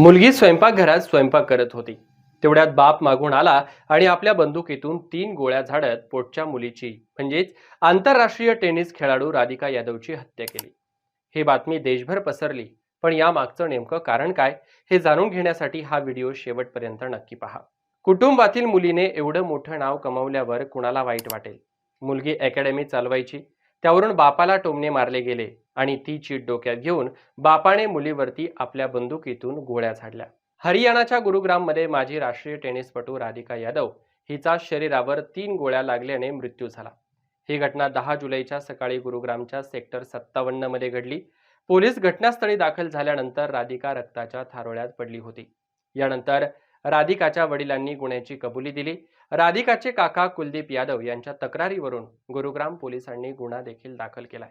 मुलगी स्वयंपाकघरात स्वयंपाक करत होती. तेवढ्यात बाप मागून आला आणि आपल्या बंदुकीतून तीन गोळ्या झाडत पोटच्या मुलीची म्हणजेच आंतरराष्ट्रीय टेनिस खेळाडू राधिका यादवची हत्या केली. ही बातमी देशभर पसरली पण या मागचं नेमकं कारण काय हे जाणून घेण्यासाठी हा व्हिडिओ शेवटपर्यंत नक्की पहा. कुटुंबातील मुलीने एवढं मोठं नाव कमावल्यावर कुणाला वाईट वाटेल? मुलगी अकॅडमी चालवायची त्यावरून बापाला टोमणे मारले गेले आणि ती चीट डोक्यात घेऊन बापाने मुलीवरती आपल्या बंदुकीतून गोळ्या झाडल्या. हरियाणाच्या गुरुग्राममध्ये माजी राष्ट्रीय टेनिसपटू राधिका यादव हिचा शरीरावर तीन गोळ्या लागल्याने मृत्यू झाला. ही घटना दहा जुलैच्या सकाळी गुरुग्रामच्या सेक्टर सत्तावन्नमध्ये घडली. पोलीस घटनास्थळी दाखल झाल्यानंतर राधिका रक्ताच्या थारोळ्यात पडली होती. यानंतर राधिकाच्या वडिलांनी गुन्ह्याची कबुली दिली. राधिकाचे काका कुलदीप यादव यांच्या तक्रारीवरून गुरुग्राम पोलिसांनी गुन्हा देखील दाखल केलाय.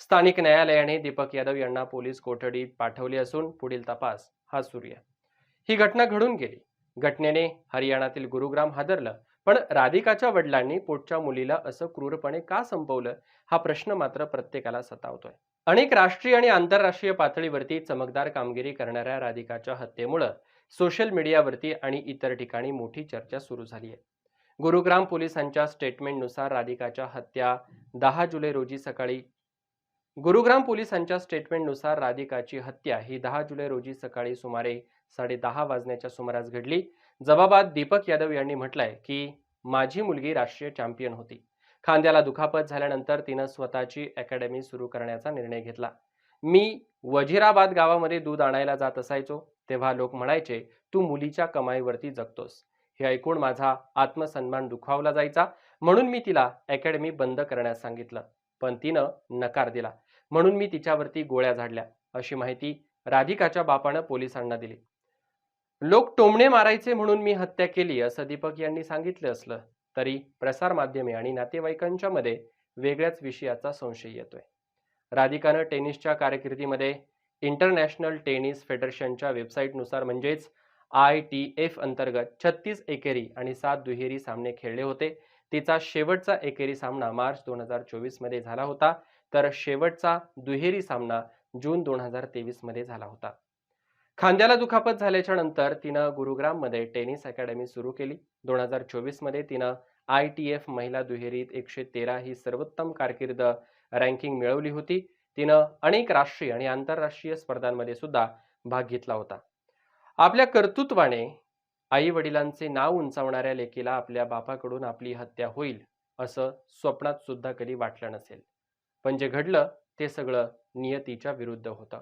स्थानिक न्यायालयाने दीपक यादव यांना पोलीस कोठडीत पाठवले असून पुढील तपास हा सुरू आहे. ही घटना घडून गेली. घटनेने हरियाणातील गुरुग्राम हादरलं पण राधिकाच्या वडिलांनी पोटच्या मुलीला असं क्रूरपणे का संपवलं हा प्रश्न मात्र प्रत्येकाला सतावतोय. अनेक राष्ट्रीय आणि आंतरराष्ट्रीय पातळीवरती चमकदार कामगिरी करणाऱ्या राधिकाच्या हत्येमुळं सोशल मीडियावरती आणि इतर ठिकाणी मोठी चर्चा सुरू झाली आहे. गुरुग्राम पोलिसांच्या स्टेटमेंटनुसार राधिकाच्या हत्या दहा जुलै रोजी सकाळी गुरुग्राम पोलिसांच्या स्टेटमेंटनुसार राधिकाची हत्या ही दहा जुलै रोजी सकाळी सुमारे साडे दहा वाजण्याच्या सुमारास घडली. जबाबात दीपक यादव यांनी म्हटलंय की माझी मुलगी राष्ट्रीय चॅम्पियन होती. खांद्याला दुखापत झाल्यानंतर तिनं स्वतःची अकॅडमी सुरू करण्याचा निर्णय घेतला. मी वजिराबाद गावामध्ये दूध आणायला जात असायचो तेव्हा लोक म्हणायचे तू मुलीच्या कमाईवरती जगतोस. हे ऐकून माझा आत्मसन्मान दुखावला जायचा. म्हणून मी तिला अकॅडमी बंद करण्यास सांगितलं. पण तिनं नकार दिला. म्हणून मी तिच्यावरती गोळ्या झाडल्या अशी माहिती राधिकाच्या बापानं पोलिसांना दिली. लोक टोमणे मारायचे म्हणून मी हत्या केली असं दीपक यांनी सांगितलं असलं तरी प्रसारमाध्यमे आणि नातेवाईकांच्या मध्ये वेगळ्याच विषयाचा संशय येतोय. राधिकानं टेनिसच्या कारकिर्दीमध्ये इंटरनॅशनल टेनिस फेडरेशनच्या वेबसाईटनुसार म्हणजेच आय टी एफ अंतर्गत छत्तीस एकेरी आणि सात दुहेरी सामने खेळले होते. तिचा शेवटचा एकेरी सामना मार्च दोन हजार चोवीसमध्ये झाला होता. तर शेवटचा दुहेरी सामना जून दोन हजार तेवीसमध्ये झाला होता. खांद्याला दुखापत झाल्याच्यानंतर तिनं गुरुग्राममध्ये टेनिस अकॅडमी सुरू केली. दोन हजार चोवीसमध्ये तिनं आय टी एफ महिला दुहेरीत एकशे तेरा ही सर्वोत्तम कारकीर्द रँकिंग मिळवली होती. तिनं अनेक राष्ट्रीय आणि आंतरराष्ट्रीय स्पर्धांमध्ये सुद्धा भाग घेतला होता. आपल्या कर्तृत्वाने आई वडिलांचे नाव उंचावणाऱ्या लेकीला आपल्या बापाकडून आपली हत्या होईल असं स्वप्नात सुद्धा कधी वाटलं नसेल. पण जे घडलं ते सगळं नियतीच्या विरुद्ध होतं.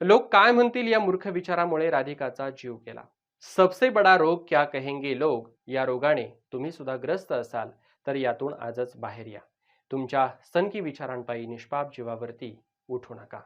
लोक काय म्हणतील या मूर्ख विचारामुळे राधिकाचा जीव गेला. सबसे बडा रोग क्या कहेंगे लोग? या रोगाने तुम्ही सुद्धा ग्रस्त असाल तर यातून आजच बाहेर या. तुमच्या सनकी विचारांपायी निष्पाप जीवावरती उठू नका.